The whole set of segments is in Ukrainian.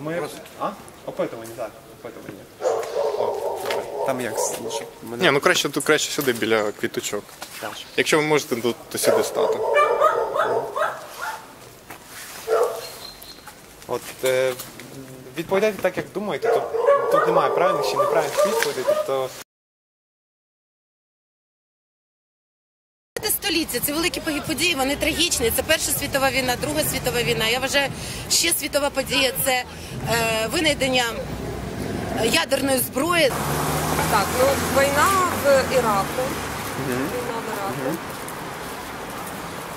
ми. А? Опитування, так. Опитування. О, добре. Там як щоб мене. Ні, ну краще тут краще сюди біля квіточок. Так. Якщо ви можете, то, то сюди стати. От е, відповідайте так, як думаєте. Тут, тут немає правильних чи неправильних відповідей. Тобто Це це великі події, вони трагічні. Це Перша світова війна, Друга світова війна. Я вважаю, ще світова подія це е, винайдення ядерної зброї. Так, ну війна в Іраку. Війна в Іраку.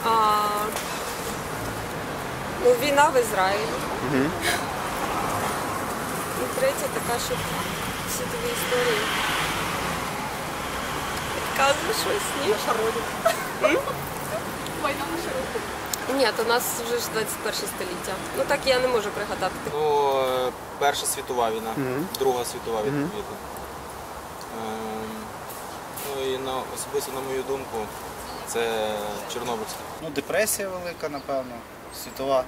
А, ну, війна в Ізраїлі. І третя така, що світові історії. Підказує щось, ні? Ні, то у нас вже ж 21 століття. Ну так я не можу пригадати. Ну, е, Перша світова війна, Друга світова відповідно. Ем, Ну і на особисто на мою думку, це Чорнобильська. Ну, депресія велика, напевно, світова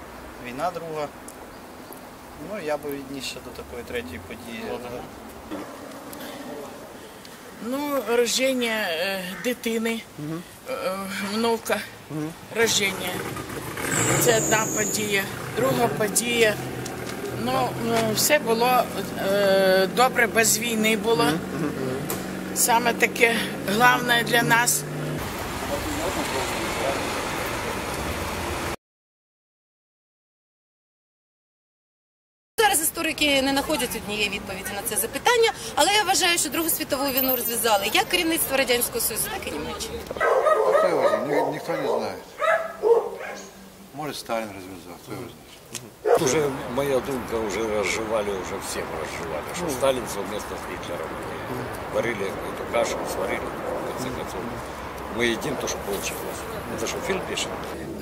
війна друга. Ну, я би відніс ще до такої третьої події. Ну, рождення е, дитини, е, внука, рождення. Це одна подія. Друга подія. Ну, е, все було е, добре, без війни було. Саме таке головне для нас. Зараз історики не знаходять однієї відповіді на це запитання, але я вважаю, що Другу світову війну розв'язали як керівництво Радянського Союзу, так і Німеччини. Кто его знает? Ни- Никто не знает. Может, Сталин развязал, кто его знает. Уже моя думка уже разжевали, уже всем разжевали, что Сталин совместно с Гитлером варили эту кашу, сварили, в конце концов. Мы едим то, что получилось. Это что, фильм пишет?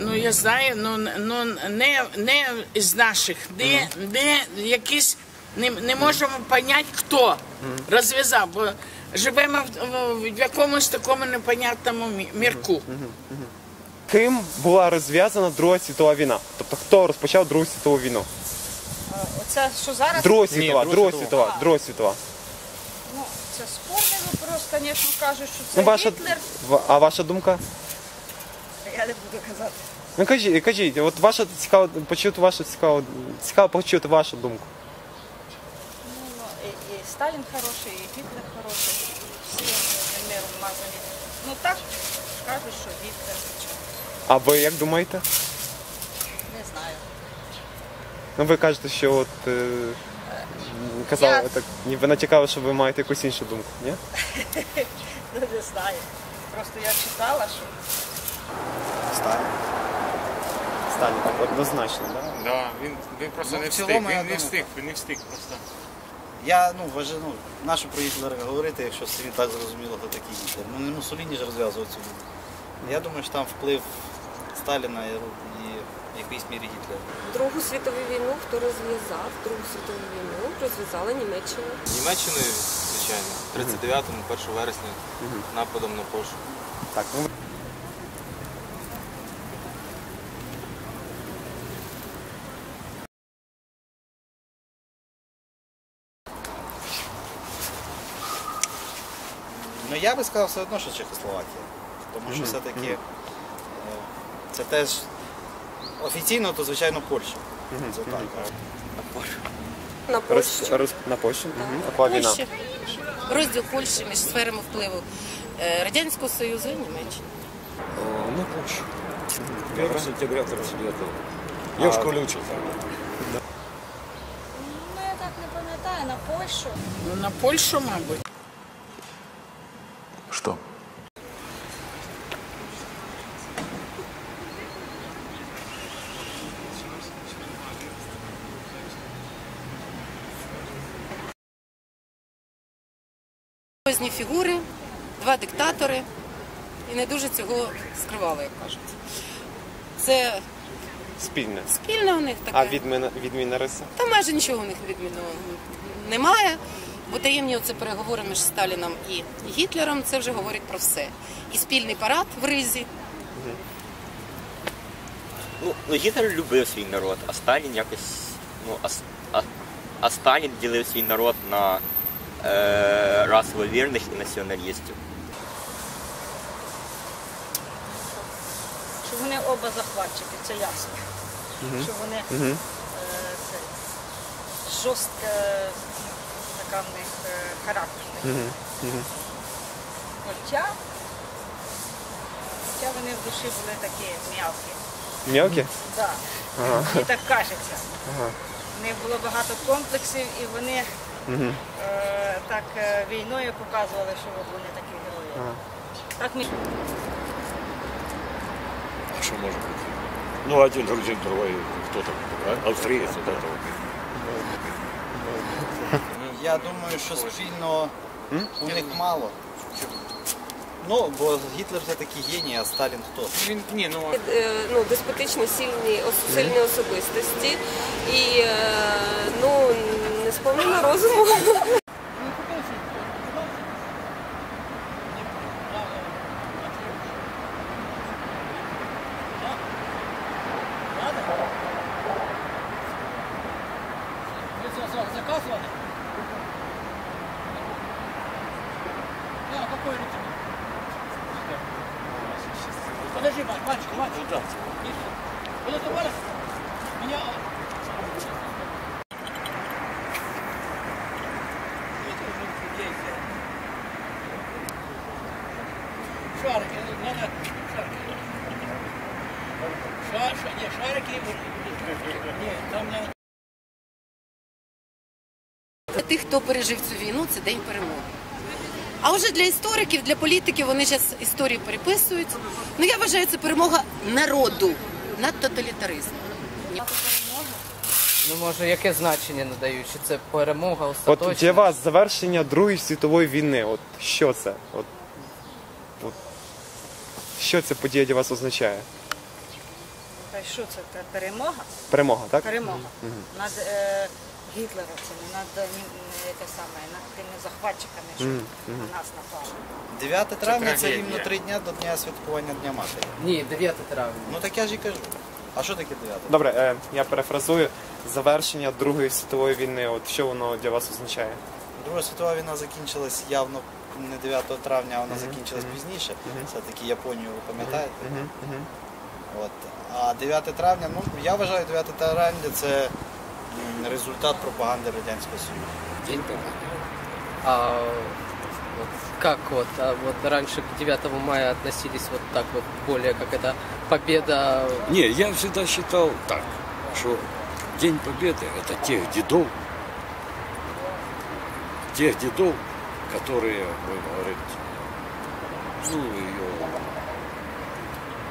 Ну я знаю, ну, ну не, не з наших, не, не якісь не, не можемо поняти, хто розв'язав, бо живемо в, в, якомусь такому непонятному мірку. ким була розв'язана Друга світова війна? Тобто хто розпочав Другу світову війну? Оце що зараз? Друга світова, Друга світова, Друга світова. Ну, це спорний вопрос, звісно, кажуть, що це Ну, ваша, Гітлер. а ваша думка? Я не буду казати. Ну кажіть, кажіть, от ваша цікаво почути вашу цікаво, цікаво почути вашу думку. Ну, і, і Сталін хороший, і Гітлер хороший. Всі вони миром мазані. Ну так кажуть, що Гітлер. А ви як думаєте? Не знаю. Ну ви кажете, що от е, казали Я- так, ніби натякали, що ви маєте якусь іншу думку, ні? Ну, не знаю. Просто я читала, що Сталін. Сталін так однозначно, так? Да? Да, він, він просто Ну, не в встиг, цілому, я він не думаю, встиг, він не встиг просто. Я ну, вважаю, ну, нащо про говорити, якщо він так зрозуміло, то такий Гітлер. Ну, не Муссоліні ж розв'язував цю війну. Я думаю, що там вплив Сталіна і, і в якійсь мірі Гітлера. Другу світову війну хто розв'язав? Другу світову війну розв'язала Німеччина. Німеччиною, звичайно, в 39-му, 1 вересня, нападом на Польщу. Так, ну Ну я би сказав все одно, що Чехословакія. Тому що все-таки е, це теж офіційно, то звичайно Польща. Це так. На роз, Польщу. роз, на Польщу. Угу. Какова війна? Польща, розділ Польщі між сферами впливу е, Радянського Союзу і Німеччини. На Польшу. 1 сентября 39 Я в школе учился. ну я так не пам'ятаю, на Польщу. Ну, на Польщу, мабуть. Різні фігури, два диктатори, і не дуже цього скривали, як кажуть. Це Спільне. спільне у них таке. А відміна, відміна риса? Та майже нічого у них відмінного немає. Бо таємні оце переговори між Сталіном і Гітлером це вже говорить про все. І спільний парад в Ризі. Ну, ну Гітлер любив свій народ, а Сталін якось Ну, а, а, а Сталін ділив свій народ на е, расово вірних і націоналістів. Що вони оба захватчики, це ясно. Мгм. Що вони Мгм. е, це, жорстка така в них е, характер. Мгм. Мгм. Хоча, хоча вони в душі були такі м'явки. М'явки? Да. Ага. Мені так кажеться. Ага. В них було багато комплексів і вони Е, так е, війною показували, що от вони такі герої. Ага. Так ми А что может быть? Ну, один грузин, другой кто там? А? Австриец, вот. Я думаю, що спільно у них мало. Ну, бо Гітлер все-таки геній, а Сталін хто? Він ні, ну Е, ну, деспотично сильні, сильні особистості і ну, сповнена розуму. Заказывали? Да, какой ритм? Подожди, мальчик, мальчик, мальчик. Вот это вот. Меня... Для тих, хто пережив цю війну, це день перемоги. А вже для істориків, для політиків вони зараз історії переписують. Ну я вважаю, це перемога народу над тоталітаризмом. Ну може, яке значення надають? Чи це перемога От для вас завершення Другої світової війни. От що це? От, от, що ця подія для вас означає? Та що це? Перемога? Перемога, так? Перемога. Мгм. Над е, гітлеровцями, над е, е, те саме, над тими захватчиками, що Мгм, мгм. на нас напали. 9 травня це рівно три дня до дня святкування Дня Матері. Ні, 9 травня. Ну так я ж і кажу. А що таке 9? Добре, е, я перефразую. Завершення Другої світової війни. От що воно для вас означає? Друга світова війна закінчилась явно не 9 травня, а вона Мгм, закінчилась мгм. пізніше. Мгм. Все-таки Японію ви пам'ятаєте? Мгм, мгм. От. А 9 травня, ну я вважаю 9 травня це результат пропаганди Радянського Союзу. День А вот как вот, а вот раньше к 9 мая относились вот так вот, более как это победа? Не, я всегда считал так, что День Победы – это тех дедов, тех дедов, которые, будем говорить, ну, ее...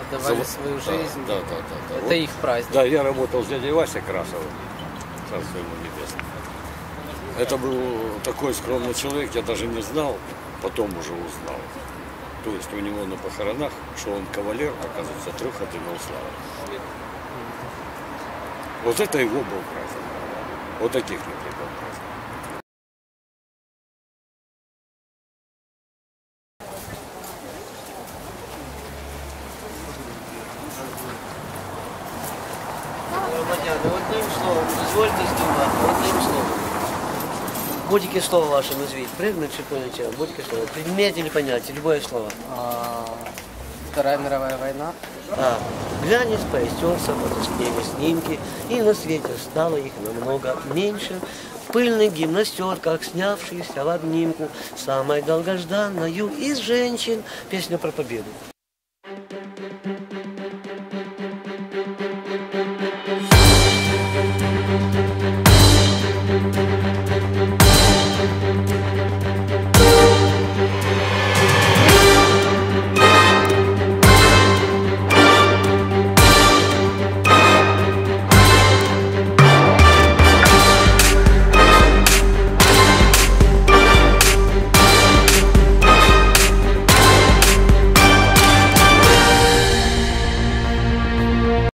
Отдавали свою жизнь. Да, да, да. да. Это их праздник. Да, я работал с дядей Васей Красовым, царство ему небесное. Это был такой скромный человек, я даже не знал, потом уже узнал. То есть у него на похоронах, что он кавалер, оказывается, трех орденов славы. Вот это его был праздник. Вот таких людей был праздник. Дозвольте здивувати, одним словом. Будь-яке слово ваше назвіть. Предмет чи поняття? Будь-яке слово. Предмет или понятие, любое слово. Вторая мировая война. А, глянец поистерся, потускнели снимки, и на свете стало их намного меньше. В пыльных гимнастерках, снявшиеся в обнимку, самой долгожданною из женщин, песня про победу.